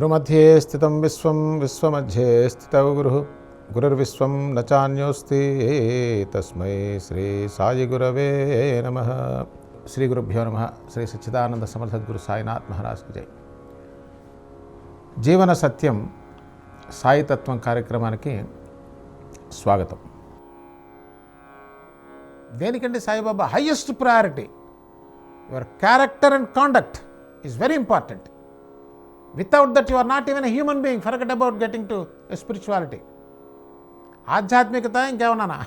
గురుమధ్యే స్థితం విశ్వం విశ్వమధ్యే స్థితౌ గురు. గురుర్విశ్వం నచాన్యోస్తి తస్మై శ్రీ సాయి గురవే నమ. శ్రీ గురుభ్యో నమ. శ్రీ సచ్చిదానంద సమర్థద్గురు సాయినాథ్ మహారాజ్ జై. జీవన సత్యం సాయితత్వం కార్యక్రమానికి స్వాగతం. దేనికంటే Saibaba? Highest priority your character and conduct is very important without that you are not even human being forget about getting to spirituality ఆధ్యాత్మికత ఇంకేమన్నానా?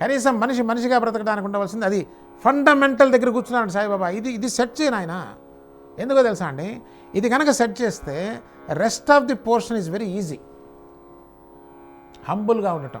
కనీసం మనిషి మనిషిగా బ్రతకడానికి ఉండవలసింది. అది ఫండమెంటల్ దగ్గర కూర్చున్నాడు సాయిబాబా. ఇది ఇది సెట్ చేయను ఆయన. ఎందుకో తెలుసా అండి? ఇది కనుక సెట్ చేస్తే rest of the portion is very easy హంబుల్గా ఉండటం.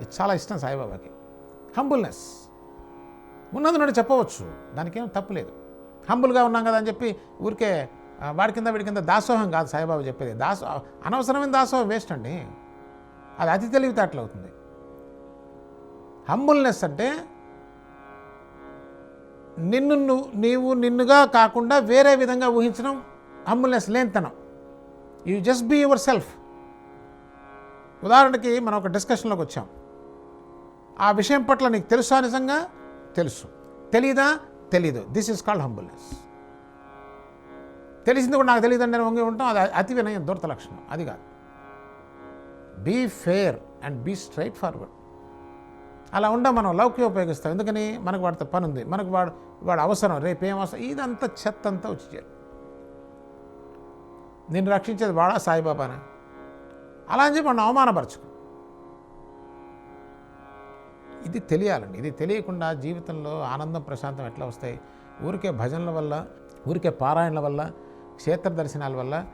ఇది చాలా ఇష్టం సాయిబాబాకి. హంబుల్నెస్ ఉన్నది నుండి చెప్పవచ్చు. దానికి ఏం తప్పు లేదు. హంబుల్గా ఉన్నాం కదా అని చెప్పి ఊరికే వాడి కింద వీడి కింద దాసోహం కాదు సాయిబాబు చెప్పేది. దాసో అనవసరమైన దాసోహం వేస్ట్ అండి. అది అతి తెలివితేటలు అవుతుంది. హంబుల్నెస్ అంటే నిన్ను నువ్వు నీవు నిన్నుగా కాకుండా వేరే విధంగా ఊహించడం humbleness లేనితనం. You just be yourself. ఉదాహరణకి మనం ఒక డిస్కషన్లోకి వచ్చాం. ఆ విషయం పట్ల నీకు తెలుసా నిజంగా? తెలుసు. తెలీదా? తెలీదు. This is called humbleness. తెలిసింది కూడా నాకు తెలియదు నేను వంగి ఉంటాం. అది అతి వినయం దురత లక్షణం. అది కాదు. Be fair and be straightforward అలా ఉండ మనం లౌక్యం ఉపయోగిస్తాం. ఎందుకని? మనకు వాడితో పని ఉంది మనకు వాడు వాడు అవసరం. రేపు ఏమవసరం అవసరం? ఇదంతా చెత్త అంతా వచ్చి చేరు. నిన్ను రక్షించేది వాడా? సాయిబాబానా? అలా అని చెప్పి మనం అవమానపరచుకో. ఇది తెలియాలండి. ఇది తెలియకుండా జీవితంలో ఆనందం ప్రశాంతం ఎట్లా వస్తాయి? ఊరికే భజనల వల్ల ఊరికే పారాయణల వల్ల క్షేత్ర దర్శనాల వల్ల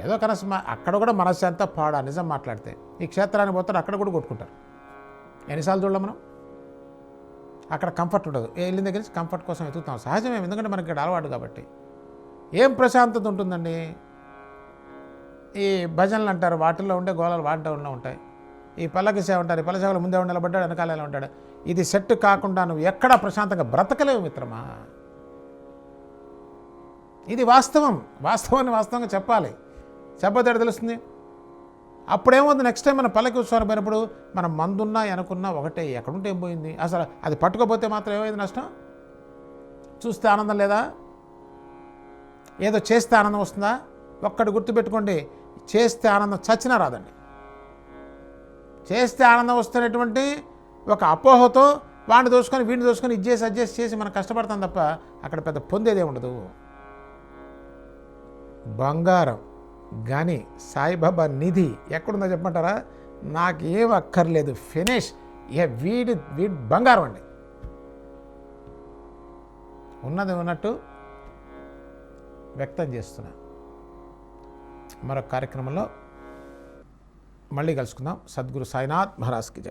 ఏదో కనీసం అక్కడ కూడా మనశ్శాంత పాడా నిజం మాట్లాడితే. ఈ క్షేత్రానికి పోతారు అక్కడ కూడా కొట్టుకుంటారు. ఎన్నిసార్లు చూడలేం మనం? అక్కడ కంఫర్ట్ ఉండదు. వెళ్ళిన దగ్గర నుంచి కంఫర్ట్ కోసం వెతుకుతాం. సహజమే ఎందుకంటే మనకి ఇక్కడ అలవాటు కాబట్టి. ఏం ప్రశాంతత ఉంటుందండి? ఈ భజనలు అంటారు వాటిల్లో ఉండే గోళాలు వాటిలో ఉంటాయి. ఈ పల్లకి సేవ ఉంటారు ఈ పల్ల సేవలు ముందే ఉండి నిలబడ్డాడు వెనకాల ఉంటాడు ఇది సెట్ కాకుండా నువ్వు ఎక్కడా ప్రశాంతంగా బ్రతకలేవు మిత్రమా? ఇది వాస్తవం. వాస్తవాన్ని వాస్తవంగా చెప్పాలి. చెప్పతే తెలుస్తుంది? అప్పుడేమవుతుంది నెక్స్ట్ టైం మన పల్లకి ఉత్సవానికి పోయినప్పుడు మనం మందున్నా వెనకున్నా ఒకటే ఎక్కడుంటే ఏం పోయింది? అసలు అది పట్టుకోపోతే మాత్రం ఏమైంది నష్టం? చూస్తే ఆనందం లేదా? ఏదో చేస్తే ఆనందం వస్తుందా? ఒక్కటి గుర్తుపెట్టుకోండి. చేస్తే ఆనందం చచ్చినా రాదండి. చేస్తే ఆనందం వస్తున్నటువంటి ఒక అపోహతో వాడిని దోసుకొని వీడిని దోసుకొని ఇది చేసి అడ్జస్ట్ చేసి మనం కష్టపడతాం తప్ప అక్కడ పెద్ద పొందేదే ఉండదు బంగారం. గని సాయిబాబా నిధి ఎక్కడుందో చెప్పమంటారా? నాకేం అక్కర్లేదు. ఫినిష్. ఇక వీడి వీడి బంగారం అండి. ఉన్నది ఉన్నట్టు వ్యక్తం చేస్తున్నా. మరొక కార్యక్రమంలో మళ్ళీ కలుసుకుందాం. సద్గురు సాయినాథ్ మహారాజ్కి జయ